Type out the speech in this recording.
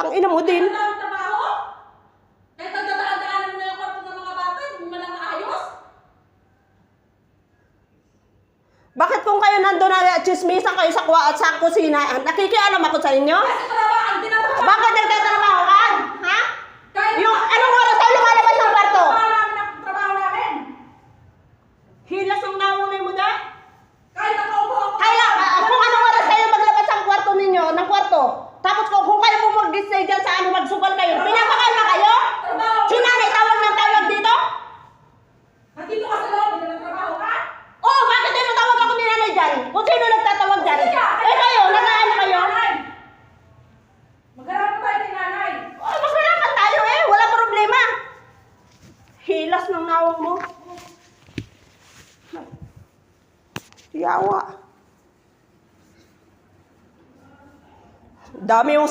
Tangina mo din. Ano trabaho? Kahit nagdadaan-daanan mo na yung kwarto ng mga bata, hindi mo man lang maayos? Bakit kung kayo nandun na chismisan kayo sa, kwa, sa kusina, nakikialam ako sa inyo? Kasi trabaho, ang tinatrabaho. Bakit nagtatrabaho ka? Ha? Kahit Yung anong oras tayo lumalabas ng kwarto? trabaho namin ang trabaho namin. Hilas ang naunay mo na? Kahit nakaupo ako. Kaya, ah, kung anong oras kayo maglabas ng kwarto ninyo, ng kwarto, tapos kung, kung kayo mo mag-stay dyan sa ano, magsugal kayo, pinapakalma kayo? Si nanay tawag ng tawag dito? Nandito ka sa loob, hindi na trabaho ka? Oo, bakit yung tawag ako ni nanay dyan? Kung sino nagtatawag dyan? Eh kayo, nag-ano kayo? Magharap tayo kay nanay. Oh, magharapan tayo eh, wala problema. Hilas ng nawang mo. Yawa. Dami yung